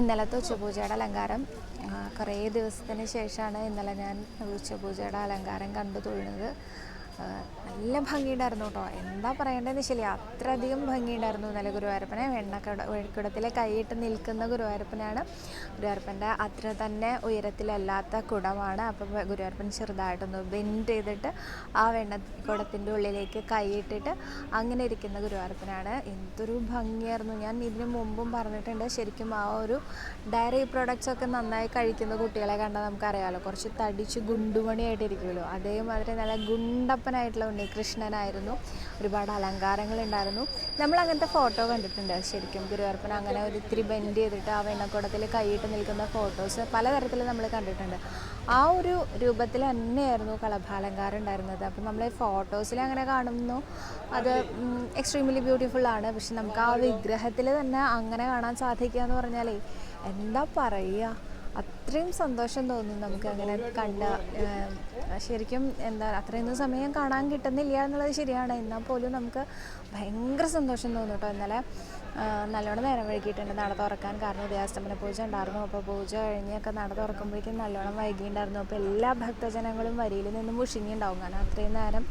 ഇന്നലത്തെ ഉച്ചപൂജയുടെ അലങ്കാരം കുറേ ദിവസത്തിന് ശേഷമാണ് ഇന്നലെ ഞാൻ ഉച്ചപൂജയുടെ അലങ്കാരം കണ്ടു തൊഴുന്നത്. നല്ല ഭംഗിയുണ്ടായിരുന്നു കേട്ടോ. എന്താ പറയേണ്ടതെന്ന് ശരി അത്രയധികം ഭംഗിയുണ്ടായിരുന്നു നല്ല ഗുരുവായൂരപ്പനെ. വെണ്ണക്കട വെഴുക്കുടത്തിലെ കൈയിട്ട് നിൽക്കുന്ന ഗുരുവായൂരപ്പനാണ്. ഗുരുവായൂരപ്പന്റെ അത്ര തന്നെ ഉയരത്തിലല്ലാത്ത കുടമാണ്. അപ്പം ഗുരുവായൂരപ്പൻ ചെറുതായിട്ടൊന്ന് ബെൻഡ് ചെയ്തിട്ട് ആ വെണ്ണക്കുടത്തിന്റെ ഉള്ളിലേക്ക് കൈയിട്ടിട്ട് അങ്ങനെ ഇരിക്കുന്ന ഗുരുവായൂരപ്പനാണ്. എന്തൊരു ഭംഗിയായിരുന്നു. ഞാൻ ഇതിനു മുമ്പും പറഞ്ഞിട്ടുണ്ട്. ശരിക്കും ആ ഒരു ഡയറി പ്രോഡക്റ്റ്സ് ഒക്കെ നന്നായി കഴിക്കുന്ന കുട്ടികളെ കണ്ടാൽ നമുക്കറിയാമല്ലോ കുറച്ച് തടിച്ച് ഗുണ്ടുമണിയായിട്ടിരിക്കുമല്ലോ. അതേമാതിരി നല്ല ഗുണ്ടപ്പനായിട്ടുള്ള ഉണ്ണികൃഷ്ണനായിരുന്നു ഒരുപാട് അലങ്കാരങ്ങളുണ്ടായിരുന്നു. നമ്മൾ അങ്ങനത്തെ ഫോട്ടോ കണ്ടിട്ടുണ്ട്. ശരിക്കും ഗുരുവായൂരപ്പൻ അങ്ങനെ ഒരു ഇത്തിരി ബെൻഡ് ചെയ്തിട്ട് ആ വെണ്ണക്കുടത്തിൽ കൈയിട്ട് നിൽക്കുന്ന ഫോട്ടോസ് പലതരത്തിൽ നമ്മൾ കണ്ടിട്ടുണ്ട്. ആ ഒരു രൂപത്തിൽ തന്നെയായിരുന്നു കളഭാലങ്കാരം ഉണ്ടായിരുന്നത്. അപ്പം നമ്മൾ ഫോട്ടോസിൽ അങ്ങനെ കാണുന്നു. അത് എക്സ്ട്രീംലി ബ്യൂട്ടിഫുൾ ആണ്. പക്ഷെ നമുക്ക് ആ വിഗ്രഹത്തിൽ തന്നെ അങ്ങനെ കാണാൻ സാധിക്കുക എന്ന് പറഞ്ഞാലേ എന്താ പറയുക അത്രയും സന്തോഷം തോന്നി നമുക്ക് അങ്ങനെ കണ്ട ശരിക്കും എന്താ അത്രയൊന്നും സമയം കാണാൻ കിട്ടുന്നില്ല എന്നുള്ളത് ശരിയാണ്. എന്നാൽ പോലും നമുക്ക് ഭയങ്കര സന്തോഷം തോന്നും കേട്ടോ. ഇന്നലെ നല്ലോണം നേരം വൈകിയിട്ടുണ്ട് നട തുറക്കാൻ കാരണം ഉദയാസ്തമന പൂജ ഉണ്ടായിരുന്നു. അപ്പോൾ പൂജ കഴിഞ്ഞൊക്കെ നട തുറക്കുമ്പോഴേക്കും നല്ലോണം വൈകിയിട്ടുണ്ടായിരുന്നു. അപ്പോൾ എല്ലാ ഭക്തജനങ്ങളും വരിയിൽ നിന്ന് മുഷിങ്ങിണ്ടാവും കാരണം അത്രയും നേരം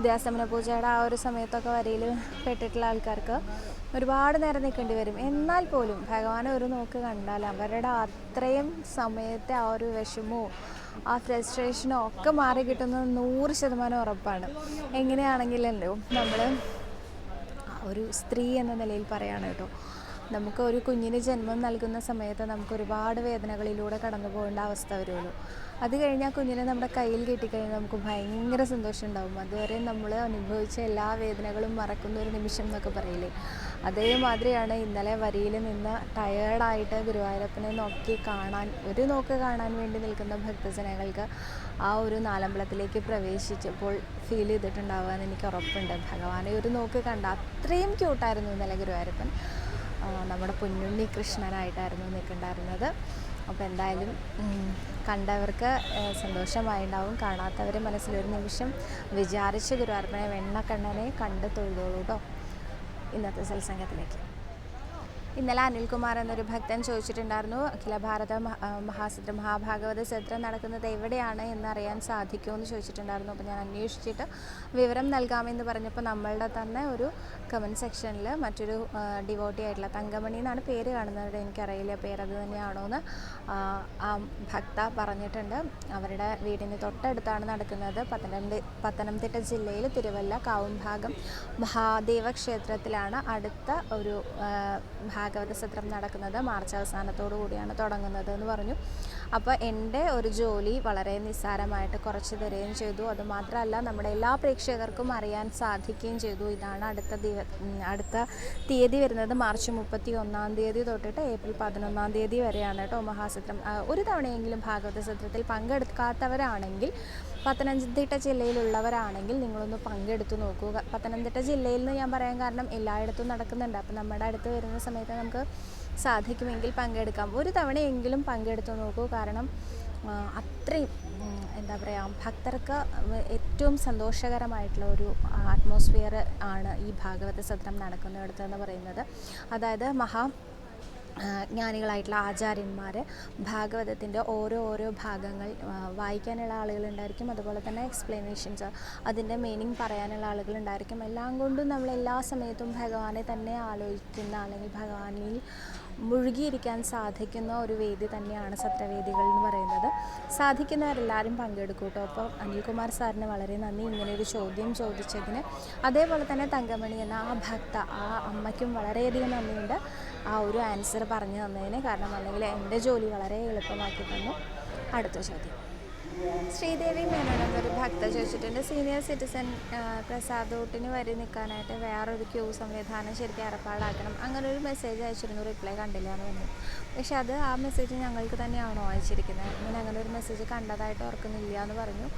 ഉദയാസ്തമന പൂജയുടെ ആ ഒരു സമയത്തൊക്കെ വരിയിൽ പെട്ടിട്ടുള്ള ആൾക്കാർക്ക് ഒരുപാട് നേരം നിൽക്കേണ്ടി വരും. എന്നാൽ പോലും ഭഗവാനെ ഒരു നോക്ക് കണ്ടാൽ അവരുടെ അത്രയും സമയത്തെ ആ ഒരു വിഷമവും ആ ഫ്രസ്ട്രേഷനോ ഒക്കെ മാറി കിട്ടുന്നത് നൂറ് ശതമാനം ഉറപ്പാണ്. എങ്ങനെയാണെങ്കിലല്ലോ നമ്മൾ ഒരു സ്ത്രീ എന്ന നിലയിൽ പറയാണ് കേട്ടോ. നമുക്ക് ഒരു കുഞ്ഞിന് ജന്മം നൽകുന്ന സമയത്ത് നമുക്ക് ഒരുപാട് വേദനകളിലൂടെ കടന്നു പോകേണ്ട അവസ്ഥ വരുമല്ലോ. അത് കഴിഞ്ഞാൽ കുഞ്ഞിനെ നമ്മുടെ കയ്യിൽ കിട്ടിക്കഴിഞ്ഞാൽ നമുക്ക് ഭയങ്കര സന്തോഷം ഉണ്ടാവും അതുവരെ നമ്മൾ അനുഭവിച്ച എല്ലാ വേദനകളും മറക്കുന്ന ഒരു നിമിഷം എന്നൊക്കെ പറയില്ലേ? അതേമാതിരിയാണ് ഇന്നലെ വരിയിൽ നിന്ന് ടയേർഡായിട്ട് ഗുരുവായൂരപ്പനെ നോക്കി കാണാൻ ഒരു നോക്ക് കാണാൻ വേണ്ടി നിൽക്കുന്ന ഭക്തജനങ്ങൾക്ക് ആ ഒരു നാലമ്പലത്തിലേക്ക് പ്രവേശിച്ചപ്പോൾ ഫീൽ ചെയ്തിട്ടുണ്ടാവുക എന്ന് എനിക്ക് ഉറപ്പുണ്ട്. ഭഗവാനെ ഒരു നോക്ക് കണ്ട അത്രയും ക്യൂട്ടായിരുന്നു ഇന്നലെ ഗുരുവായൂരപ്പൻ. നമ്മുടെ പൊന്നുണ്ണി കൃഷ്ണനായിട്ടായിരുന്നു നിൽക്കുന്നുണ്ടായിരുന്നത് അപ്പോൾ എന്തായാലും കണ്ടവർക്ക് സന്തോഷമായിണ്ടാവും. കാണാത്തവർ മനസ്സിലൊരു നിമിഷം വിചാരിച്ച് ഗുരുവായൂരപ്പനെ വെണ്ണക്കണ്ണനെ കണ്ട് തൊഴുതോളൂ കേട്ടോ ഇന്നത്തെ സത്സംഗത്തിലേക്ക്. ഇന്നലെ അനിൽകുമാർ എന്നൊരു ഭക്തൻ ചോദിച്ചിട്ടുണ്ടായിരുന്നു അഖില ഭാരത മഹ- മഹാസത്ര മഹാഭാഗവത സത്രം നടക്കുന്നത് എവിടെയാണ് എന്നറിയാൻ സാധിക്കുമോ? എന്ന് ചോദിച്ചിട്ടുണ്ടായിരുന്നു. അപ്പോൾ ഞാൻ അന്വേഷിച്ചിട്ട് വിവരം നൽകാമെന്ന് പറഞ്ഞപ്പോൾ നമ്മളുടെ തന്നെ ഒരു കമന്റ് സെക്ഷനിൽ മറ്റൊരു ഡിവോട്ടി ആയിട്ടുള്ള തങ്കമണി എന്നാണ് പേര് കാണുന്നത്. എനിക്കറിയില്ല പേരത് തന്നെയാണോ എന്ന് ആ, ഭക്ത പറഞ്ഞിട്ടുണ്ട്. അവരുടെ വീടിന് തൊട്ടടുത്താണ് നടക്കുന്നത്. പത്തനംതി പത്തനംതിട്ട ജില്ലയിൽ തിരുവല്ല കാവുംഭാഗം മഹാദേവ ക്ഷേത്രത്തിലാണ് അടുത്ത ഒരു ആ, ഭാഗവത സത്രം നടക്കുന്നത്. മാർച്ച് അവസാനത്തോടു കൂടിയാണ് തുടങ്ങുന്നത് എന്ന് പറഞ്ഞു. അപ്പോൾ എന്റെ ഒരു ജോലി വളരെ നിസ്സാരമായിട്ട് കുറച്ച് തരികയും ചെയ്തു. അതുമാത്രമല്ല നമ്മുടെ എല്ലാ പ്രേക്ഷകർക്കും അറിയാൻ സാധിക്കുകയും ചെയ്തു. ഇതാണ് അടുത്ത ദിവ അടുത്ത തീയതി വരുന്നത് മാർച്ച് മുപ്പത്തി ഒന്നാം തീയതി തൊട്ടിട്ട് ഏപ്രിൽ പതിനൊന്നാം തീയതി വരെയാണ് കേട്ടോ മഹാസത്രം. ഒരു തവണയെങ്കിലും ഭാഗവത സത്രത്തിൽ പങ്കെടുക്കാത്തവരാണെങ്കിൽ പത്തനംതിട്ട ജില്ലയിലുള്ളവരാണെങ്കിൽ നിങ്ങളൊന്ന് പങ്കെടുത്തു നോക്കുക. പത്തനംതിട്ട ജില്ലയിൽ നിന്ന് ഞാൻ പറയാൻ കാരണം എല്ലായിടത്തും നടക്കുന്നുണ്ട്. അപ്പം നമ്മുടെ അടുത്ത് വരുന്ന സമയത്ത് നമുക്ക് സാധിക്കുമെങ്കിൽ പങ്കെടുക്കാം. ഒരു തവണയെങ്കിലും പങ്കെടുത്തു നോക്കൂ. കാരണം അത്രയും എന്താ പറയുക ഭക്തർക്ക് ഏറ്റവും സന്തോഷകരമായിട്ടുള്ള ഒരു അറ്റ്മോസ്ഫിയർ ആണ് ഈ ഭാഗവത സത്രം നടക്കുന്നിടത്ത് എന്ന് പറയുന്നത്. അതായത് മഹാ ജ്ഞാനികളായിട്ടുള്ള ആചാര്യന്മാർ ഭാഗവതത്തിന്റെ ഓരോ ഓരോ ഭാഗങ്ങൾ വായിക്കാനുള്ള ആളുകളുണ്ടായിരിക്കും അതുപോലെ തന്നെ എക്സ്പ്ലനേഷൻസ് അതിന്റെ മീനിങ് പറയാനുള്ള ആളുകളുണ്ടായിരിക്കും എല്ലാം കൊണ്ടും നമ്മൾ എല്ലാ സമയത്തും ഭഗവാനെ തന്നെ ആലോചിക്കുന്ന അല്ലെങ്കിൽ ഭഗവാനിൽ മുഴുകിയിരിക്കാൻ സാധിക്കുന്ന ഒരു വേദി തന്നെയാണ് സത്രവേദികൾ എന്ന് പറയുന്നത്. സാധിക്കുന്നവരെല്ലാവരും പങ്കെടുക്കും കേട്ടോ അപ്പോൾ അനിൽകുമാർ സാറിന് വളരെ നന്ദി ഇങ്ങനെ ഒരു ചോദ്യം ചോദിച്ചതിന്. അതേപോലെ തന്നെ തങ്കമണി എന്ന ആ ഭക്ത ആ അമ്മയ്ക്കും വളരെയധികം നന്ദിയുണ്ട്. ആ ഒരു ആൻസർ പറഞ്ഞു തന്നതിന്. കാരണം അല്ലെങ്കിൽ എന്റെ ജോലി വളരെ എളുപ്പമാക്കി തന്നു. അടുത്ത ചോദ്യം. ശ്രീദേവി മേനോൻ എന്നൊരു ഭക്ത ചോദിച്ചിട്ടുണ്ട്. സീനിയർ സിറ്റിസൺ പ്രസാദോട്ടിന് വരി നിൽക്കാനായിട്ട് വേറൊരു ക്യൂ സംവിധാനം ശരിക്കും ഏർപ്പാടാക്കണം. അങ്ങനെ ഒരു മെസ്സേജ് അയച്ചിരുന്നു. റിപ്ലൈ കണ്ടില്ല എന്ന് പറഞ്ഞു പക്ഷെ അത് ആ മെസ്സേജ് ഞങ്ങൾക്ക് തന്നെയാണോ അയച്ചിരിക്കുന്നത്? ഞാൻ അങ്ങനെ ഒരു മെസ്സേജ് കണ്ടതായിട്ട് ഓർക്കുന്നില്ല എന്ന് പറഞ്ഞു.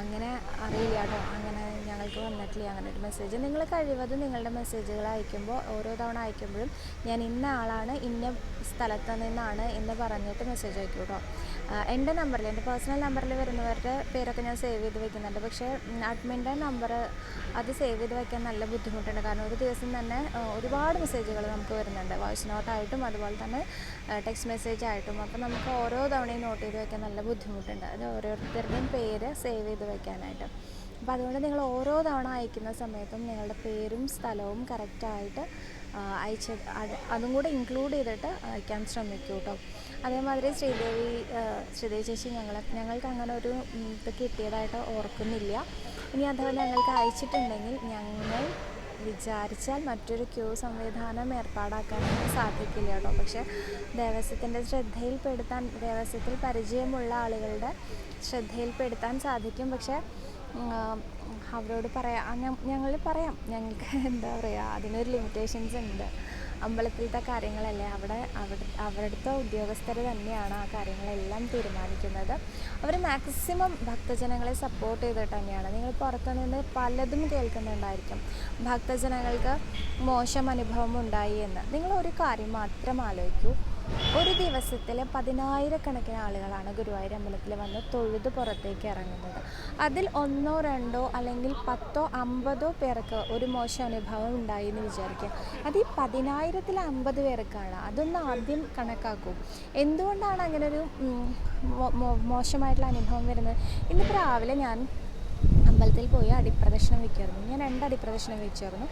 അങ്ങനെ അറിയില്ല കേട്ടോ അങ്ങനെ ഞങ്ങൾക്ക് വന്നിട്ടില്ല അങ്ങനെ ഒരു മെസ്സേജ് നിങ്ങൾ കഴിവതും നിങ്ങളുടെ മെസ്സേജുകൾ അയക്കുമ്പോൾ ഓരോ തവണ അയക്കുമ്പോഴും ഞാൻ ഇന്ന ആളാണ് ഇന്ന സ്ഥലത്ത് നിന്നാണ് എന്ന് പറഞ്ഞിട്ട് മെസ്സേജ് അയക്കൂ കേട്ടോ ആ, എന്റെ നമ്പറിൽ എന്റെ പേഴ്സണൽ നമ്പറിൽ വരുന്നവരുടെ പേരൊക്കെ ഞാൻ സേവ് ചെയ്ത് വെക്കുന്നുണ്ട്. പക്ഷേ അഡ്മിന്റെ നമ്പർ അത് സേവ് ചെയ്ത് വെക്കാൻ നല്ല ബുദ്ധിമുട്ടുണ്ട്. കാരണം ഒരു ദിവസം തന്നെ ഒരുപാട് മെസ്സേജുകൾ നമുക്ക് വരുന്നുണ്ട്. വോയിസ് നോട്ടായിട്ടും അതുപോലെ തന്നെ ടെക്സ്റ്റ് മെസ്സേജ് ആയിട്ടും അപ്പോൾ നമുക്ക് ഓരോ തവണയും നോട്ട് ചെയ്ത് വെക്കാൻ നല്ല ബുദ്ധിമുട്ടുണ്ട്. അത് ഓരോരുത്തരുടെയും പേര് സേവ് ചെയ്ത് വെക്കാനായിട്ട്. അപ്പോൾ അതുകൊണ്ട് നിങ്ങൾ ഓരോ തവണ അയക്കുന്ന സമയത്തും നിങ്ങളുടെ പേരും സ്ഥലവും കറക്റ്റായിട്ട് അയച്ച് അതും കൂടെ ഇൻക്ലൂഡ് ചെയ്തിട്ട് അയക്കാൻ ശ്രമിക്കൂ കേട്ടോ അതേമാതിരി ശ്രീദേവി ശ്രീദേവി ചേച്ചി ഞങ്ങൾ ഞങ്ങൾക്ക് അങ്ങനെ ഒരു ഇത് കിട്ടിയതായിട്ട് ഓർക്കുന്നില്ല. ഇനി അഥവാ ഞങ്ങൾക്ക് അയച്ചിട്ടുണ്ടെങ്കിൽ ഞങ്ങൾ വിചാരിച്ചാൽ മറ്റൊരു ക്യൂ സംവിധാനം ഏർപ്പാടാക്കാനൊന്നും സാധിക്കില്ല കേട്ടോ. പക്ഷേ ദേവസ്വത്തിന്റെ ശ്രദ്ധയിൽപ്പെടുത്താൻ ദേവസ്വത്തിൽ പരിചയമുള്ള ആളുകളുടെ ശ്രദ്ധയിൽപ്പെടുത്താൻ സാധിക്കും. പക്ഷേ അവരോട് പറയാം. ഞങ്ങൾ പറയാം. ഞങ്ങൾക്ക് എന്താ പറയുക അതിനൊരു ലിമിറ്റേഷൻസ് ഉണ്ട്. അമ്പലത്തിലത്തെ കാര്യങ്ങളല്ലേ അവിടെ അവിടെ അവിടുത്തെ ഉദ്യോഗസ്ഥർ തന്നെയാണ് ആ കാര്യങ്ങളെല്ലാം തീരുമാനിക്കുന്നത്. അവർ മാക്സിമം ഭക്തജനങ്ങളെ സപ്പോർട്ട് ചെയ്തിട്ട് തന്നെയാണ്. നിങ്ങൾ പുറത്തു നിന്ന് പലതും കേൾക്കുന്നുണ്ടായിരിക്കും. ഭക്തജനങ്ങൾക്ക് മോശം അനുഭവം ഉണ്ടായി എന്ന്. നിങ്ങൾ ഒരു കാര്യം മാത്രം ആലോചിക്കൂ. ഒരു ദിവസത്തിൽ പതിനായിരക്കണക്കിന് ആളുകളാണ് ഗുരുവായൂർ അമ്പലത്തിൽ വന്ന് തൊഴുത് പുറത്തേക്ക് ഇറങ്ങുന്നത്. അതിൽ ഒന്നോ രണ്ടോ അല്ലെങ്കിൽ പത്തോ അമ്പതോ പേർക്ക് ഒരു മോശം അനുഭവം ഉണ്ടായി എന്ന് വിചാരിക്കുക. അത് ഈ പതിനായിരത്തിൽ അമ്പത് പേർക്കാണ്. അതൊന്ന് ആദ്യം കണക്കാക്കൂ. എന്തുകൊണ്ടാണ് അങ്ങനെ ഒരു മോശമായിട്ടുള്ള അനുഭവം വരുന്നത്? ഇന്ന് രാവിലെ ഞാൻ അമ്പലത്തിൽ പോയി അടിപ്രദക്ഷിണം വയ്ക്കുമായിരുന്നു ഞാൻ രണ്ട് അടിപ്രദക്ഷിണം വെച്ചായിരുന്നു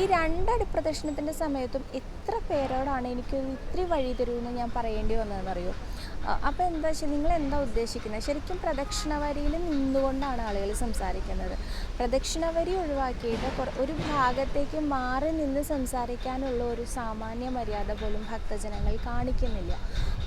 ഈ രണ്ട് അടിപ്രദക്ഷിണത്തിന്റെ സമയത്തും എത്ര പേരോടാണ് എനിക്ക് ഇത്തിരി വഴി തരുമെന്ന് ഞാൻ പറയേണ്ടി വന്നതെന്നറിയോ? അപ്പോൾ എന്താ വെച്ചാൽ നിങ്ങൾ എന്താ ഉദ്ദേശിക്കുന്നത് ശരിക്കും പ്രദക്ഷിണവരിയിൽ നിന്നുകൊണ്ടാണ് ആളുകൾ സംസാരിക്കുന്നത്. പ്രദക്ഷിണവരി ഒഴിവാക്കിയിട്ട് ഒരു ഭാഗത്തേക്ക് മാറി നിന്ന് സംസാരിക്കാനുള്ള ഒരു സാമാന്യ മര്യാദ പോലും ഭക്തജനങ്ങൾ കാണിക്കുന്നില്ല.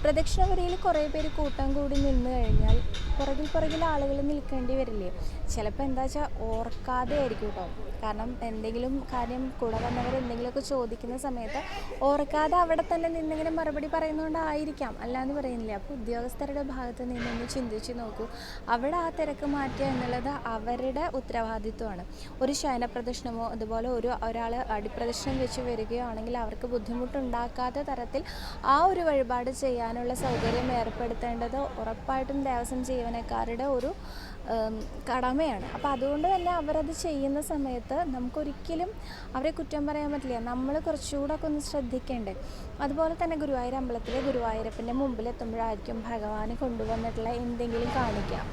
പ്രദക്ഷിണവരിയിൽ കുറേ പേര് കൂട്ടം കൂടി നിന്ന് കഴിഞ്ഞാൽ പുറകിൽ പുറകിൽ ആളുകൾ നിൽക്കേണ്ടി വരില്ലേ? ചിലപ്പോൾ എന്താ വെച്ചാൽ ഓർക്കാതെ ആയിരിക്കും കേട്ടോ കാരണം എന്തെങ്കിലും കാര്യം കൂടെ വന്നവർ എന്തെങ്കിലുമൊക്കെ ചോദിക്കുന്ന സമയത്ത് ഓർക്കാതെ അവിടെ തന്നെ നിന്നിങ്ങനെ മറുപടി പറയുന്നതുകൊണ്ടായിരിക്കാം അല്ലാന്ന് പറയുന്നില്ല. ഉദ്യോഗസ്ഥരുടെ ഭാഗത്ത് നിന്നൊന്ന് ചിന്തിച്ച് നോക്കൂ. അവിടെ ആ തിരക്ക് മാറ്റുക എന്നുള്ളത് അവരുടെ ഉത്തരവാദിത്വമാണ്. ഒരു ശയന പ്രദർശനമോ അതുപോലെ ഒരു ഒരാൾ അടിപ്രദക്ഷിണം വെച്ച് വരികയാണെങ്കിൽ അവർക്ക് ബുദ്ധിമുട്ടുണ്ടാക്കാത്ത തരത്തിൽ ആ ഒരു വഴിപാട് ചെയ്യാനുള്ള സൗകര്യം ഏർപ്പെടുത്തേണ്ടത് ഉറപ്പായിട്ടും ദേവസ്വം ജീവനക്കാരുടെ ഒരു കടമയാണ്. അപ്പോൾ അതുകൊണ്ട് തന്നെ അവരത് ചെയ്യുന്ന സമയത്ത് നമുക്കൊരിക്കലും അവരെ കുറ്റം പറയാൻ പറ്റില്ല. നമ്മൾ കുറച്ചുകൂടെ ഒക്കെ ഒന്ന് ശ്രദ്ധിക്കേണ്ടേ. അതുപോലെ തന്നെ ഗുരുവായൂർ അമ്പലത്തിലെ ഗുരുവായൂരപ്പന്റെ മുമ്പിൽ എത്തുമ്പോഴായിരിക്കും ഭഗവാന് കൊണ്ടുവന്നിട്ടുള്ള എന്തെങ്കിലും കാണിക്കാം.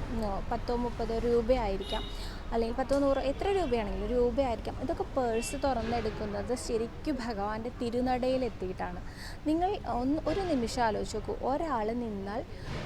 പത്തോ മുപ്പതോ രൂപയായിരിക്കാം. അല്ലെങ്കിൽ പത്തോ നൂറോ എത്ര രൂപയാണെങ്കിലും രൂപയായിരിക്കാം. ഇതൊക്കെ പേഴ്സ് തുറന്നെടുക്കുന്നത് ശരിക്കും ഭഗവാന്റെ തിരുനടയിൽ എത്തിയിട്ടാണ് നിങ്ങൾ ഒന്ന് ഒരു നിമിഷം ആലോചിച്ച് നോക്കൂ. ഒരാൾ നിന്നാൽ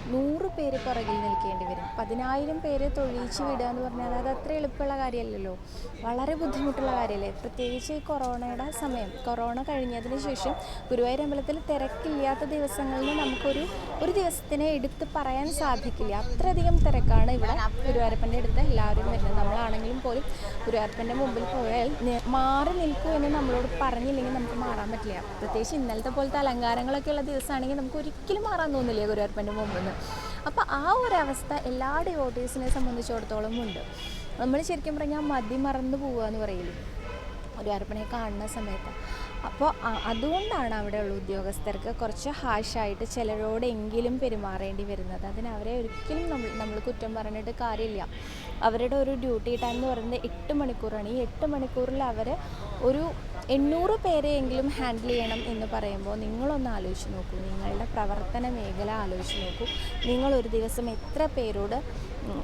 നൂറ് പേര് പുറകിൽ നിൽക്കേണ്ടി വരും. പതിനായിരം പേര് തൊഴിയിച്ച് വിടുക എന്ന് പറഞ്ഞാൽ അത് അത്ര എളുപ്പമുള്ള കാര്യമല്ലല്ലോ. വളരെ ബുദ്ധിമുട്ടുള്ള കാര്യമല്ലേ? പ്രത്യേകിച്ച് ഈ കൊറോണയുടെ സമയം. കൊറോണ കഴിഞ്ഞതിന് ശേഷം ഗുരുവായൂർ അമ്പലത്തിൽ തിരക്കില്ലാത്ത ദിവസങ്ങളിൽ നമുക്കൊരു ഒരു ദിവസത്തിനെ എടുത്ത് പറയാൻ സാധിക്കില്ല. അത്രയധികം തിരക്കാണ് ഇവിടെ ഗുരുവായൂരപ്പന്റെ അടുത്ത് എല്ലാവരും വരുന്നത്. നമ്മളാണെങ്കിലും പോലും ഗുരുവായൂരപ്പന്റെ മുമ്പിൽ പോയാൽ മാറി നിൽക്കൂ എന്ന് നമ്മളോട് പറഞ്ഞില്ലെങ്കിൽ നമുക്ക് മാറാൻ പറ്റില്ല. പ്രത്യേകിച്ച് ഇന്നലത്തെ പോലത്തെ അലങ്കാരങ്ങളൊക്കെ ഉള്ള ദിവസമാണെങ്കിൽ നമുക്ക് ഒരിക്കലും മാറാൻ തോന്നില്ല ഗുരുവായൂരപ്പന്റെ മുമ്പിൽ നിന്ന് അപ്പോൾ ആ ഒരു അവസ്ഥ എല്ലാ ഡിവോട്ടീസിനെ സംബന്ധിച്ചിടത്തോളം ഉണ്ട്. നമ്മൾ ശരിക്കും പറഞ്ഞാൽ മതി മറന്നു പോവുക എന്ന് പറയില്ലേ? ഒരു കാണുന്ന സമയത്ത് അപ്പോൾ അതുകൊണ്ടാണ് അവിടെയുള്ള ഉദ്യോഗസ്ഥർക്ക് കുറച്ച് ഹാഷായിട്ട് ചിലരോടെങ്കിലും പെരുമാറേണ്ടി വരുന്നത്. അതിന് അവരെ ഒരിക്കലും നമ്മൾ നമ്മൾ കുറ്റം പറഞ്ഞിട്ട് കാര്യമില്ല. അവരുടെ ഒരു ഡ്യൂട്ടി ടൈം എന്ന് പറയുന്നത് എട്ട് മണിക്കൂറാണ്. ഈ എട്ട് മണിക്കൂറിൽ അവർ ഒരു എണ്ണൂറ് പേരെയെങ്കിലും ഹാൻഡിൽ ചെയ്യണം എന്ന് പറയുമ്പോൾ നിങ്ങളൊന്ന് ആലോചിച്ച് നോക്കൂ. നിങ്ങളുടെ പ്രവർത്തന മേഖല ആലോചിച്ച് നോക്കൂ. നിങ്ങളൊരു ദിവസം എത്ര പേരോട്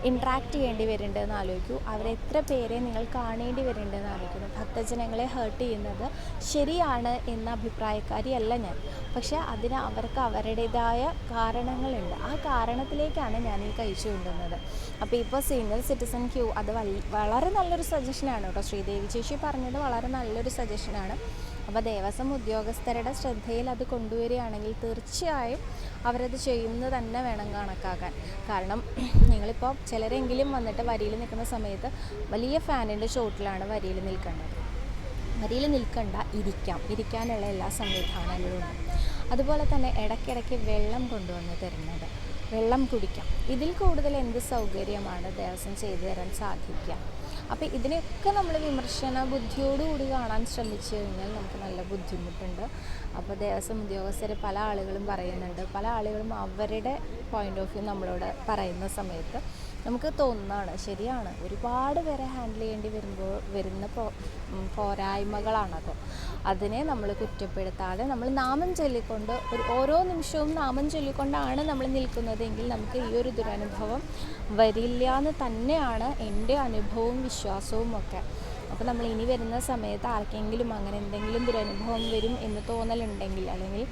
ഇൻട്രാക്ട് ചെയ്യേണ്ടി വരുന്നുണ്ടെന്ന് ആലോചിക്കൂ. അവരെത്ര പേരെ നിങ്ങൾ കാണേണ്ടി വരുന്നുണ്ടെന്ന് ആലോചിക്കുന്നു. ഭക്തജനങ്ങളെ ഹേർട്ട് ചെയ്യുന്നത് ശരിയാണ് എന്ന അഭിപ്രായക്കാരിയല്ല ഞാൻ. പക്ഷേ അതിന് അവർക്ക് അവരുടേതായ കാരണങ്ങളുണ്ട്. ആ കാരണത്തിലേക്കാണ് ഞാൻ ഈ കഴിച്ചു കൊണ്ടുവന്നത് അപ്പോൾ ഇപ്പോൾ സീനിയർ സിറ്റിസൺ ക്യൂ അത് വളരെ നല്ലൊരു സജഷനാണ് കേട്ടോ. ശ്രീദേവി ചേച്ചി പറഞ്ഞത് വളരെ നല്ലൊരു സജഷനാണ് അപ്പോൾ ദേവസ്വം ഉദ്യോഗസ്ഥരുടെ ശ്രദ്ധയിൽ അത് കൊണ്ടുവരികയാണെങ്കിൽ തീർച്ചയായും അവരത് ചെയ്യുന്നത് തന്നെ വേണം കണക്കാക്കാൻ. കാരണം നിങ്ങളിപ്പോൾ ചിലരെങ്കിലും വന്നിട്ട് വരിയിൽ നിൽക്കുന്ന സമയത്ത് വലിയ ഫാനിന്റെ ചോട്ടിലാണ് വരിയിൽ നിൽക്കേണ്ടത്. വരിയിൽ നിൽക്കണ്ട ഇരിക്കാം. ഇരിക്കാനുള്ള എല്ലാ സംവിധാനങ്ങളും ഉണ്ട്. അതുപോലെ തന്നെ ഇടയ്ക്കിടയ്ക്ക് വെള്ളം കൊണ്ടുവന്ന് തരുന്നത്. വെള്ളം കുടിക്കാം. ഇതിൽ കൂടുതൽ എന്ത് സൗകര്യമാണ് ദേവസ്വം ചെയ്തു തരാൻ സാധിക്കുക? അപ്പോൾ ഇതിനെയൊക്കെ നമ്മൾ വിമർശന ബുദ്ധിയോടുകൂടി കാണാൻ ശ്രമിച്ചു കഴിഞ്ഞാൽ നമുക്ക് നല്ല ബുദ്ധിമുട്ടുണ്ട്. അപ്പോൾ ദേവസ്വം ഉദ്യോഗസ്ഥരെ പല ആളുകളും പറയുന്നുണ്ട്. പല ആളുകളും അവരുടെ പോയിന്റ് ഓഫ് വ്യൂ നമ്മളോട് പറയുന്ന സമയത്ത് നമുക്ക് തോന്നുന്നതാണ്. ശരിയാണ്. ഒരുപാട് പേരെ ഹാൻഡിൽ ചെയ്യേണ്ടി വരുമ്പോൾ വരുന്ന പോ അതിനെ നമ്മൾ കുറ്റപ്പെടുത്താതെ നമ്മൾ നാമം ചൊല്ലിക്കൊണ്ട് ഒരു ഓരോ നിമിഷവും നാമം ചൊല്ലിക്കൊണ്ടാണ് നമ്മൾ നിൽക്കുന്നതെങ്കിൽ നമുക്ക് ഈ ഒരു ദുരനുഭവം വരില്ല എന്ന് തന്നെയാണ് എന്റെ അനുഭവവും വിശ്വാസവും ഒക്കെ. അപ്പോൾ നമ്മൾ ഇനി വരുന്ന സമയത്ത് ആർക്കെങ്കിലും അങ്ങനെ എന്തെങ്കിലും ദുരനുഭവം വരും എന്ന് തോന്നലുണ്ടെങ്കിൽ അല്ലെങ്കിൽ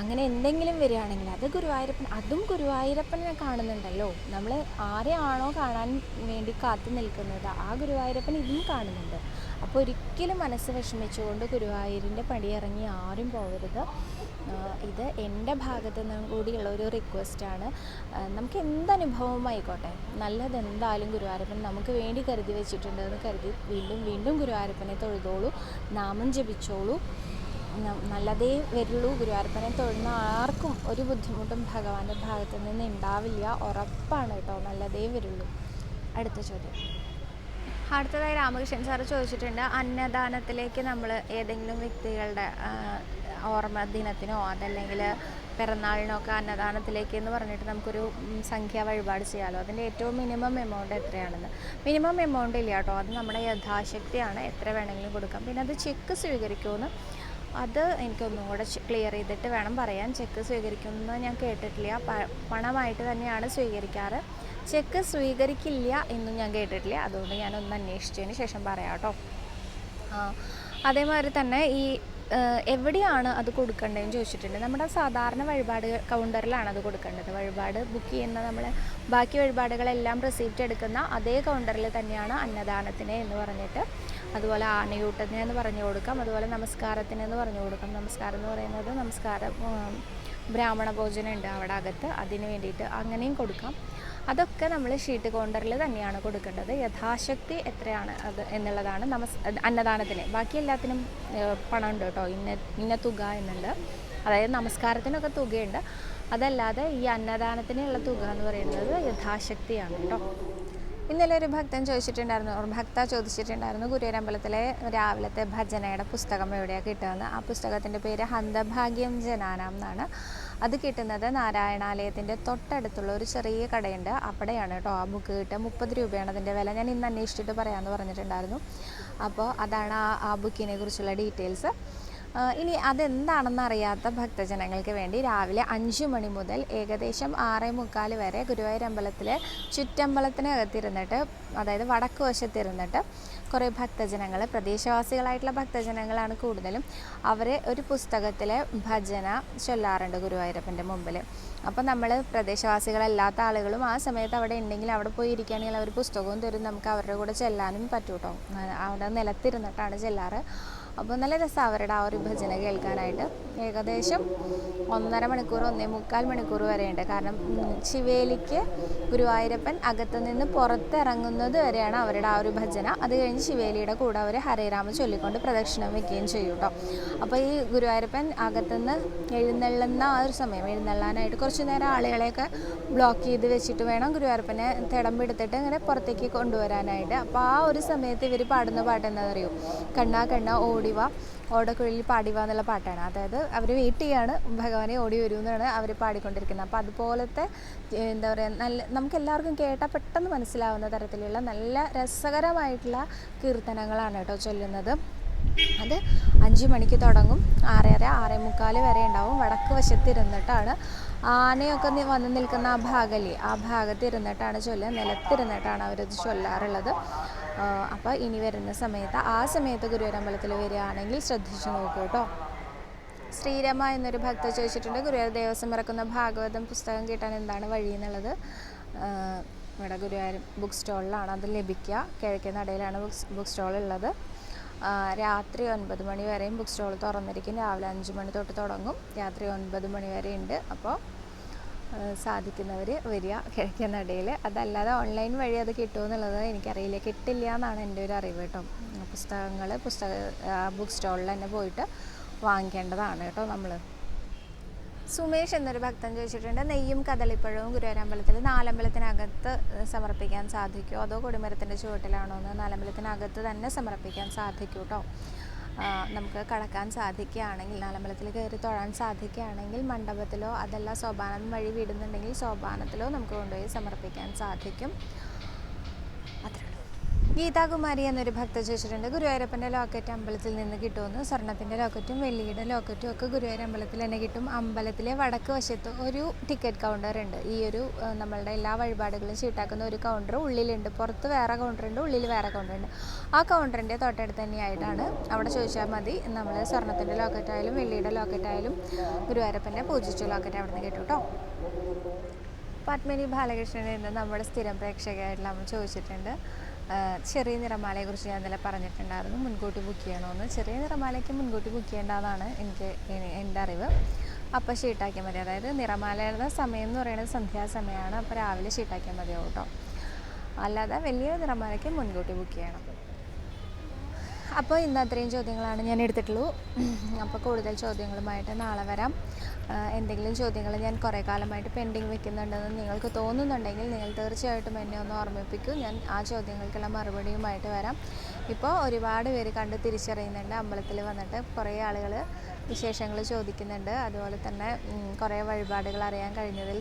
അങ്ങനെ എന്തെങ്കിലും വരികയാണെങ്കിൽ അത് ഗുരുവായൂരപ്പൻ അതും ഗുരുവായൂരപ്പനെ കാണുന്നുണ്ടല്ലോ. നമ്മൾ ആരെയാണോ കാണാൻ വേണ്ടി കാത്തു നിൽക്കുന്നത് ആ ഗുരുവായൂരപ്പൻ ഇതും കാണുന്നുണ്ട്. അപ്പോൾ ഒരിക്കലും മനസ്സ് വിഷമിച്ചുകൊണ്ട് ഗുരുവായൂരിന്റെ പടിയിറങ്ങി ആരും പോകരുത്. ഇത് എന്റെ ഭാഗത്തു നിന്നും കൂടിയുള്ള ഒരു റിക്വസ്റ്റാണ് നമുക്ക് എന്തനുഭവം ആയിക്കോട്ടെ? നല്ലത് എന്തായാലും ഗുരുവായൂരപ്പൻ നമുക്ക് വേണ്ടി കരുതി വെച്ചിട്ടുണ്ടെന്ന് കരുതി വീണ്ടും വീണ്ടും ഗുരുവായൂരപ്പനെ തൊഴുതോളൂ നാമം ജപിച്ചോളൂ. നല്ലതേ വരുള്ളൂ. ഗുരുവായൂരപ്പനെ തൊഴുന്ന ആർക്കും ഒരു ബുദ്ധിമുട്ടും ഭഗവാന്റെ ഭാഗത്തു നിന്ന് ഉണ്ടാവില്ല ഉറപ്പാണ് കേട്ടോ. നല്ലതേ വരുള്ളൂ. അടുത്ത ചോദ്യം. അടുത്തതായി രാമകൃഷ്ണൻ സാറ് ചോദിച്ചിട്ടുണ്ട് അന്നദാനത്തിലേക്ക് നമ്മൾ ഏതെങ്കിലും വ്യക്തികളുടെ ഓർമ്മ ദിനത്തിനോ അതല്ലെങ്കിൽ പിറന്നാളിനോ ഒക്കെ അന്നദാനത്തിലേക്ക് എന്ന് പറഞ്ഞിട്ട് നമുക്കൊരു സംഖ്യ വഴിപാട് ചെയ്യാമല്ലോ അതിന്റെ ഏറ്റവും മിനിമം എമൗണ്ട് എത്രയാണെന്ന്? മിനിമം എമൗണ്ട് ഇല്ല കേട്ടോ. അത് നമ്മുടെ യഥാശക്തിയാണ്. എത്ര വേണമെങ്കിലും കൊടുക്കാം. പിന്നെ അത് ചെക്ക് സ്വീകരിക്കുമെന്ന് അത് എനിക്കൊന്നും കൂടെ ക്ലിയർ ചെയ്തിട്ട് വേണം പറയാൻ. ചെക്ക് സ്വീകരിക്കുന്നത് ഞാൻ കേട്ടിട്ടില്ല. പണമായിട്ട് തന്നെയാണ് സ്വീകരിക്കാറ്. ചെക്ക് സ്വീകരിക്കില്ല എന്നും ഞാൻ കേട്ടിട്ടില്ല. അതുകൊണ്ട് ഞാനൊന്ന് അന്വേഷിച്ചതിന് ശേഷം പറയാം കേട്ടോ. അതേമാതിരി തന്നെ ഈ എവിടെയാണ് അത് കൊടുക്കേണ്ടതെന്ന് ചോദിച്ചിട്ടുണ്ട്. നമ്മുടെ സാധാരണ വഴിപാട് കൗണ്ടറിലാണ് അത് കൊടുക്കേണ്ടത്. വഴിപാട് ബുക്ക് ചെയ്യുന്ന നമ്മൾ ബാക്കി വഴിപാടുകളെല്ലാം റിസീപ്റ്റ് എടുക്കുന്ന അതേ കൗണ്ടറിൽ തന്നെയാണ് അന്നദാനത്തിന് എന്ന് പറഞ്ഞിട്ട് അതുപോലെ ആനയൂട്ടത്തിന് എന്ന് പറഞ്ഞു കൊടുക്കാം. അതുപോലെ നമസ്കാരത്തിന് എന്ന് പറഞ്ഞു കൊടുക്കാം. നമസ്കാരം എന്ന് പറയുന്നത് നമസ്കാരം ബ്രാഹ്മണ ഭോജനം ഉണ്ട് അവിടെ അകത്ത്. അതിന് വേണ്ടിയിട്ട് അങ്ങനെയും കൊടുക്കാം. അതൊക്കെ നമ്മൾ ഷീറ്റ് കൗണ്ടറിൽ തന്നെയാണ് കൊടുക്കേണ്ടത്. യഥാശക്തി എത്രയാണ് അത് എന്നുള്ളതാണ് നമസ് അന്നദാനത്തിന്. ബാക്കി എല്ലാത്തിനും ഏഹ്, പണം ഉണ്ട് കേട്ടോ. ഇന്ന ഇന്ന തുക എന്നുണ്ട്. അതായത് നമസ്കാരത്തിനൊക്കെ തുകയുണ്ട്. അതല്ലാതെ ഈ അന്നദാനത്തിനുള്ള തുക എന്ന് പറയുന്നത് യഥാശക്തിയാണ് കേട്ടോ. ഇന്നലെ ഒരു ഭക്തൻ ചോദിച്ചിട്ടുണ്ടായിരുന്നു ഒരു ഭക്ത ചോദിച്ചിട്ടുണ്ടായിരുന്നു ഗുരുവരമ്പലത്തിലെ രാവിലത്തെ ഭജനയുടെ പുസ്തകം എവിടെയാണ് കിട്ടുന്നത് ആ പുസ്തകത്തിന്റെ പേര് ഹന്തഭാഗ്യം ജനാനാം എന്നാണ്. അത് കിട്ടുന്നത് നാരായണാലയത്തിന്റെ തൊട്ടടുത്തുള്ള ഒരു ചെറിയ കടയുണ്ട്. അവിടെയാണ് കേട്ടോ ആ ബുക്ക് കിട്ടുക. മുപ്പത് രൂപയാണ് അതിന്റെ വില. ഞാൻ ഇന്ന് അന്വേഷിച്ചിട്ട് പറയാമെന്ന് പറഞ്ഞിട്ടുണ്ടായിരുന്നു. അപ്പോൾ അതാണ് ആ ആ ബുക്കിനെ കുറിച്ചുള്ള ഡീറ്റെയിൽസ്. ഇനി അതെന്താണെന്ന് അറിയാത്ത ഭക്തജനങ്ങൾക്ക് വേണ്ടി രാവിലെ അഞ്ച് മണി മുതൽ ഏകദേശം ആറേ മുക്കാൽ വരെ ഗുരുവായൂർ അമ്പലത്തിൽ ചുറ്റമ്പലത്തിനകത്തിരുന്നിട്ട് അതായത് വടക്ക് വശത്തിരുന്നിട്ട് കുറേ ഭക്തജനങ്ങൾ പ്രദേശവാസികളായിട്ടുള്ള ഭക്തജനങ്ങളാണ് കൂടുതലും. അവർ ഒരു പുസ്തകത്തിലെ ഭജന ചൊല്ലാറുണ്ട് ഗുരുവായൂരപ്പന്റെ മുമ്പിൽ അപ്പോൾ നമ്മൾ പ്രദേശവാസികളല്ലാത്ത ആളുകളും ആ സമയത്ത് അവിടെ ഉണ്ടെങ്കിൽ അവിടെ പോയി ഇരിക്കുകയാണെങ്കിൽ അവർ പുസ്തകവും തരും നമുക്ക് അവരുടെ കൂടെ ചെല്ലാനും പറ്റൂട്ടോ. അവിടെ നിലത്തിരുന്നിട്ടാണ് ചെല്ലാറ്. അപ്പോൾ നല്ല രസമാണ് അവരുടെ ആ ഒരു ഭജന കേൾക്കാനായിട്ട്. ഏകദേശം ഒന്നര മണിക്കൂർ ഒന്നേ മുക്കാൽ മണിക്കൂർ വരെയുണ്ട്. കാരണം ശിവേലിക്ക് ഗുരുവായൂരപ്പൻ അകത്തു നിന്ന് പുറത്തിറങ്ങുന്നത് വരെയാണ് അവരുടെ ആ ഒരു ഭജന. അത് കഴിഞ്ഞ് ശിവേലിയുടെ കൂടെ അവർ ഹരേരാമ ചൊല്ലിക്കൊണ്ട് പ്രദക്ഷിണം വെക്കുകയും ചെയ്യും കേട്ടോ അപ്പോൾ ഈ ഗുരുവായൂരപ്പൻ അകത്തുനിന്ന് എഴുന്നള്ളുന്ന ആ ഒരു സമയം എഴുന്നള്ളാനായിട്ട് കുറച്ച് നേരം ആളുകളെയൊക്കെ ബ്ലോക്ക് ചെയ്ത് വെച്ചിട്ട് വേണം ഗുരുവായൂരപ്പനെ തിടമ്പെടുത്തിട്ട് ഇങ്ങനെ പുറത്തേക്ക് കൊണ്ടുവരാനായിട്ട്. അപ്പോൾ ആ ഒരു സമയത്ത് ഇവർ പാടുന്ന പാട്ട് എന്താ അറിയോ കണ്ണാ കണ്ണ ഓടിവ. ഓടക്കുഴലിൽ പാടിവ എന്നുള്ള പാട്ടാണ്. അതായത് അവർ വെയിറ്റ് ചെയ്യാണ്. ഭഗവാനെ ഓടി വരൂ എന്നാണ് അവർ പാടിക്കൊണ്ടിരിക്കുന്നത്. അപ്പോൾ അതുപോലത്തെ എന്താ പറയുക നല്ല നമുക്ക് എല്ലാവർക്കും കേട്ടാൽ പെട്ടെന്ന് മനസ്സിലാവുന്ന തരത്തിലുള്ള നല്ല രസകരമായിട്ടുള്ള കീർത്തനങ്ങളാണ് കേട്ടോ ചൊല്ലുന്നത്. അത് അഞ്ച് മണിക്ക് തുടങ്ങും. ആറര ആറേ മുക്കാൽ വരെ ഉണ്ടാവും. വടക്ക് വശത്തിരുന്നിട്ടാണ് ആനയൊക്കെ വന്ന് നിൽക്കുന്ന ആ ഭാഗലി ആ ഭാഗത്ത് ഇരുന്നിട്ടാണ് ചൊല്ലുക. നിലത്തിരുന്നിട്ടാണ് അവരത് ചൊല്ലാറുള്ളത്. അപ്പോൾ ഇനി വരുന്ന സമയത്ത് ആ സമയത്ത് ഗുരുവരമ്പലത്തിൽ വരികയാണെങ്കിൽ ശ്രദ്ധിച്ചു നോക്കൂ കേട്ടോ. ശ്രീരമ എന്നൊരു ഭക്ത ചോദിച്ചിട്ടുണ്ട് ഗുരുവായൂർ ദേവസ്വം ഇറക്കുന്ന ഭാഗവതം പുസ്തകം കിട്ടാൻ എന്താണ് വഴി എന്നുള്ളത്? ഇവിടെ ഗുരുവായൂർ ബുക്ക് സ്റ്റോളിലാണ് അത് ലഭിക്കുക. കിഴക്കേ നടയിലാണ് ബുക്ക് ബുക്ക് സ്റ്റോൾ ഉള്ളത്. രാത്രി ഒൻപത് മണി വരെയും ബുക്ക് സ്റ്റോൾ തുറന്നിരിക്കും. രാവിലെ അഞ്ച് മണി തൊട്ട് തുടങ്ങും. രാത്രി ഒൻപത് മണി വരെ ഉണ്ട്. അപ്പോൾ സാധിക്കുന്നവർ വരിക കിഴക്കനടയിൽ അതല്ലാതെ ഓൺലൈൻ വഴി അത് കിട്ടുമെന്നുള്ളത് എനിക്കറിയില്ല. കിട്ടില്ല എന്നാണ് എന്റെ ഒരു അറിവ് കേട്ടോ. പുസ്തകങ്ങൾ പുസ്തക ബുക്ക് സ്റ്റോളിൽ തന്നെ പോയിട്ട് വാങ്ങിക്കേണ്ടതാണ് കേട്ടോ നമ്മൾ സുമേഷ് എന്നൊരു ഭക്തൻ ചോദിച്ചിട്ടുണ്ട് നെയ്യും കദളിപ്പഴവും ഗുരുവായൂരമ്പലത്തിൽ നാലമ്പലത്തിനകത്ത് സമർപ്പിക്കാൻ സാധിക്കുമോ? അതോ കൊടിമരത്തിന്റെ ചുവട്ടിലാണോ എന്ന് നാലമ്പലത്തിനകത്ത് തന്നെ സമർപ്പിക്കാൻ സാധിക്കും കേട്ടോ നമുക്ക് കടക്കാൻ സാധിക്കുകയാണെങ്കിൽ നാലമ്പലത്തിൽ കയറി തൊഴാൻ സാധിക്കുകയാണെങ്കിൽ മണ്ഡപത്തിലോ അതല്ല സോപാനം വഴി വിടുന്നുണ്ടെങ്കിൽ സോപാനത്തിലോ നമുക്ക് കൊണ്ടുപോയി സമർപ്പിക്കാൻ സാധിക്കും. അത്രേ. ഗീതാകുമാരി എന്നൊരു ഭക്ത ചോദിച്ചിട്ടുണ്ട് ഗുരുവായൂരപ്പന്റെ ലോക്കറ്റ് അമ്പലത്തിൽ നിന്ന് കിട്ടുമെന്ന്. സ്വർണത്തിന്റെ ലോക്കറ്റും വെള്ളിയുടെ ലോക്കറ്റും ഒക്കെ ഗുരുവായൂർ അമ്പലത്തിൽ തന്നെ കിട്ടും. അമ്പലത്തിലെ വടക്ക് വശത്ത് ഒരു ടിക്കറ്റ് കൗണ്ടർ ഉണ്ട്. ഈ ഒരു നമ്മളുടെ എല്ലാ വഴിപാടുകളും ചീട്ടാക്കുന്ന ഒരു കൗണ്ടർ ഉള്ളിലുണ്ട്. പുറത്ത് വേറെ കൗണ്ടർ ഉണ്ട് ഉള്ളിൽ വേറെ കൗണ്ടർ ഉണ്ട്. ആ കൗണ്ടറിന്റെ തൊട്ടടുത്ത് തന്നെയായിട്ടാണ് അവിടെ ചോദിച്ചാൽ മതി. നമ്മൾ സ്വർണത്തിന്റെ ലോക്കറ്റായാലും വെള്ളിയുടെ ലോക്കറ്റായാലും ഗുരുവായൂരപ്പന്റെ പൂജിച്ച ലോക്കറ്റ് അവിടെ നിന്ന് കിട്ടും കേട്ടോ. പത്മിനി ബാലകൃഷ്ണൻ എന്ന് നമ്മുടെ സ്ഥിരം പ്രേക്ഷകയായിട്ടുള്ള അമ്മ ചോദിച്ചിട്ടുണ്ട്. ചെറിയ നിറമാലയെ കുറിച്ച് ഞാൻ ഇന്നലെ പറഞ്ഞിട്ടുണ്ടായിരുന്നു. മുൻകൂട്ടി ബുക്ക് ചെയ്യണമെന്ന് ചെറിയ നിറമാലയ്ക്ക് മുൻകൂട്ടി ബുക്ക് ചെയ്യേണ്ടതാണ് എനിക്ക് എന്റെ അറിവ്. അപ്പോൾ ഷീട്ടാക്കിയാൽ മതി. അതായത് നിറമാലയുടെ സമയം എന്ന് പറയുന്നത് സന്ധ്യാസമയമാണ്. അപ്പോൾ രാവിലെ ഷീട്ടാക്കിയാൽ മതിയാവും കേട്ടോ അല്ലാതെ വലിയ നിറമാലയ്ക്ക് മുൻകൂട്ടി ബുക്ക് ചെയ്യണം. അപ്പോൾ ഇന്ന് അത്രയും ചോദ്യങ്ങളാണ് ഞാൻ എടുത്തിട്ടുള്ളൂ. അപ്പോൾ കൂടുതൽ ചോദ്യങ്ങളുമായിട്ട് നാളെ വരാം. എന്തെങ്കിലും ചോദ്യങ്ങൾ ഞാൻ കുറേ കാലമായിട്ട് പെൻഡിങ് വെക്കുന്നുണ്ടെന്ന് നിങ്ങൾക്ക് തോന്നുന്നുണ്ടെങ്കിൽ നിങ്ങൾ തീർച്ചയായിട്ടും എന്നെ ഒന്ന് ഓർമ്മിപ്പിക്കൂ. ഞാൻ ആ ചോദ്യങ്ങൾക്കുള്ള മറുപടിയുമായിട്ട് വരാം. ഇപ്പോൾ ഒരുപാട് പേര് കണ്ട് തിരിച്ചറിയുന്നുണ്ട് അമ്പലത്തിൽ വന്നിട്ട്. കുറേ ആളുകൾ വിശേഷങ്ങൾ ചോദിക്കുന്നുണ്ട്. അതുപോലെ തന്നെ കുറേ വഴിപാടുകൾ അറിയാൻ കഴിഞ്ഞതിൽ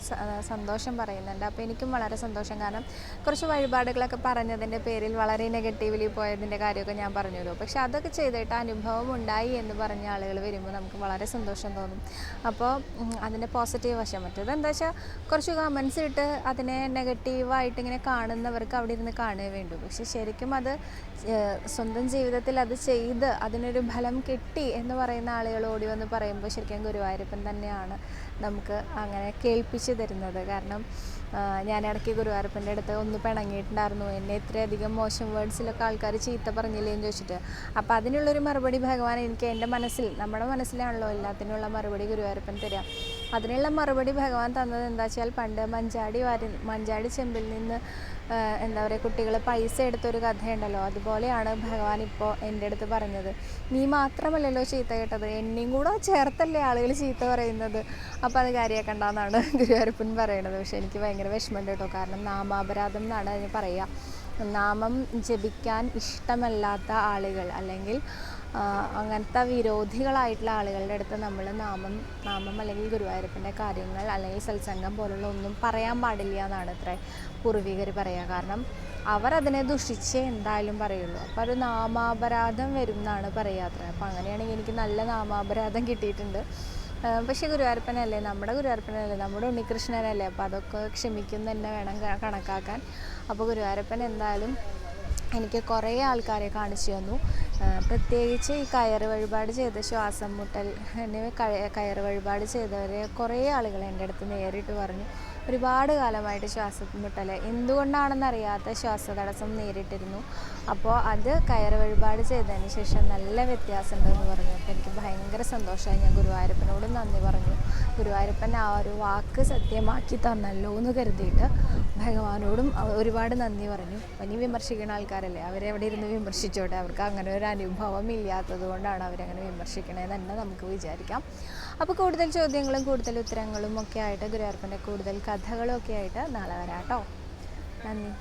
സന്തോഷം പറയുന്നുണ്ട്. അപ്പോൾ എനിക്കും വളരെ സന്തോഷം. കാരണം കുറച്ച് വഴിപാടുകളൊക്കെ പറഞ്ഞതിന്റെ പേരിൽ വളരെ നെഗറ്റീവ്ലി പോയതിന്റെ കാര്യമൊക്കെ ഞാൻ പറഞ്ഞുതരും. പക്ഷെ അതൊക്കെ ചെയ്തിട്ട് അനുഭവം ഉണ്ടായി എന്ന് പറഞ്ഞ ആളുകൾ വരുമ്പോൾ നമുക്ക് വളരെ സന്തോഷം തോന്നും. അപ്പോൾ അതിന്റെ പോസിറ്റീവ് വശം മറ്റേത് എന്താ വെച്ചാൽ കുറച്ച് കമൻസ് ഇട്ട് അതിനെ നെഗറ്റീവായിട്ട് ഇങ്ങനെ കാണുന്നവർക്ക് അവിടെ ഇരുന്ന് കാണുകയേ വേണ്ടൂ. പക്ഷെ ശരിക്കും അത് സ്വന്തം ജീവിതത്തിൽ അത് ചെയ്ത് അതിനൊരു ഫലം കിട്ടി എന്ന് പറയുന്ന ആളുകൾ ഓടി വന്ന് പറയുമ്പോൾ ശരിക്കും ഗുരുവായൂരപ്പൻ തന്നെയാണ് നമുക്ക് അങ്ങനെ കേൾപ്പിച്ച് തരുന്നത്. കാരണം ഞാൻ ഇടയ്ക്ക് ഗുരുവായൂരപ്പന്റെ അടുത്ത് ഒന്ന് പിണങ്ങിയിട്ടുണ്ടായിരുന്നു. എന്നെ ഇത്രയധികം മോശം വേർഡ്സിലൊക്കെ ആൾക്കാർ ചീത്ത പറഞ്ഞില്ലേ എന്ന് ചോദിച്ചിട്ട്. അപ്പോൾ അതിനുള്ളൊരു മറുപടി ഭഗവാൻ എനിക്ക് എന്റെ മനസ്സിൽ നമ്മുടെ മനസ്സിലാണല്ലോ എല്ലാത്തിനുള്ള മറുപടി ഗുരുവായൂരപ്പൻ തരിക അതിനുള്ള മറുപടി ഭഗവാൻ തന്നത് എന്താ വെച്ചാൽ പണ്ട് മഞ്ചാടി വാരി മഞ്ചാടി ചെമ്പിൽ നിന്ന് എന്താ പറയുക കുട്ടികൾ പൈസ എടുത്തൊരു കഥയുണ്ടല്ലോ. അതുപോലെയാണ് ഭഗവാൻ ഇപ്പോൾ എന്റെ അടുത്ത് പറഞ്ഞത്. നീ മാത്രമല്ലല്ലോ ചീത്ത കേട്ടത്. എന്നെയും കൂടെ ചേർത്തല്ലേ ആളുകൾ ചീത്ത പറയുന്നത്. അപ്പോൾ അത് കാര്യമാക്കണ്ടെന്നാണ് ഗുരുവായൂരപ്പൻ പറയണത്. പക്ഷേ എനിക്ക് ഭയങ്കര വിഷമമുണ്ട് കേട്ടോ. കാരണം നാമാപരാധം എന്നാണ് അതിന് പറയുക നാമം ജപിക്കാൻ ഇഷ്ടമല്ലാത്ത ആളുകൾ അല്ലെങ്കിൽ അങ്ങനത്തെ വിരോധികളായിട്ടുള്ള ആളുകളുടെ അടുത്ത് നമ്മൾ നാമം നാമം അല്ലെങ്കിൽ ഗുരുവായൂരപ്പന്റെ കാര്യങ്ങൾ അല്ലെങ്കിൽ സത്സംഗം പോലുള്ള ഒന്നും പറയാൻ പാടില്ല എന്നാണ് ഇത്ര പൂർവികർ പറയുക. കാരണം അവർ അതിനെ ദുഷിച്ച് എന്തായാലും പറയുള്ളൂ. അപ്പോൾ ഒരു നാമാപരാധം വരും എന്നാണ് പറയുക അത്ര. അപ്പോൾ അങ്ങനെയാണെങ്കിൽ എനിക്ക് നല്ല നാമാപരാധം കിട്ടിയിട്ടുണ്ട്. പക്ഷേ ഗുരുവായൂരപ്പനല്ലേ? നമ്മുടെ ഗുരുവായൂരപ്പനല്ലേ? നമ്മുടെ ഉണ്ണികൃഷ്ണനല്ലേ? അപ്പോൾ അതൊക്കെ ക്ഷമിക്കും തന്നെ വേണം കണക്കാക്കാൻ. അപ്പോൾ ഗുരുവായൂരപ്പൻ എന്തായാലും എനിക്ക് കുറേ ആൾക്കാരെ കാണിച്ചു തന്നു. പ്രത്യേകിച്ച് ഈ കയർ വഴിപാട് ചെയ്ത ശ്വാസം മുട്ടൽ എന്നിവ കയർ വഴിപാട് ചെയ്തവരെ കുറേ ആളുകൾ എന്റെ അടുത്ത് നേരിട്ട് പറഞ്ഞു. ഒരുപാട് കാലമായിട്ട് ശ്വാസമുട്ടൽ എന്തുകൊണ്ടാണെന്നറിയാത്ത ശ്വാസതടസ്സം നേരിട്ടിരുന്നു. അപ്പോൾ അത് കയർ വഴിപാട് ചെയ്തതിന് ശേഷം നല്ല വ്യത്യാസമുണ്ടെന്ന് പറഞ്ഞു. അപ്പോൾ എനിക്ക് ഭയങ്കര സന്തോഷമായി ഞാൻ ഗുരുവായൂരപ്പനോട് നന്ദി പറഞ്ഞു. ഗുരുവായൂരപ്പൻ ആ ഒരു വാക്ക് സത്യമാക്കി തന്നല്ലോ എന്ന് കരുതിയിട്ട് ഭഗവാനോടും ഒരുപാട് നന്ദി പറഞ്ഞു. ഇനി വിമർശിക്കുന്ന ആൾക്കാരല്ലേ? അവരെവിടെ ഇരുന്ന് വിമർശിച്ചോട്ടെ? അവർക്ക് അങ്ങനെ ഒരു അനുഭവം ഇല്ലാത്തത് കൊണ്ടാണ് അവരങ്ങനെ വിമർശിക്കണേ തന്നെ നമുക്ക് വിചാരിക്കാം. അപ്പോൾ കൂടുതൽ ചോദ്യങ്ങളും കൂടുതൽ ഉത്തരങ്ങളും ഒക്കെ ആയിട്ട് ഗുരുവായൂരപ്പന്റെ കൂടുതൽ കഥകളും ഒക്കെ ആയിട്ട് നാളെ വരാം കേട്ടോ നന്ദി.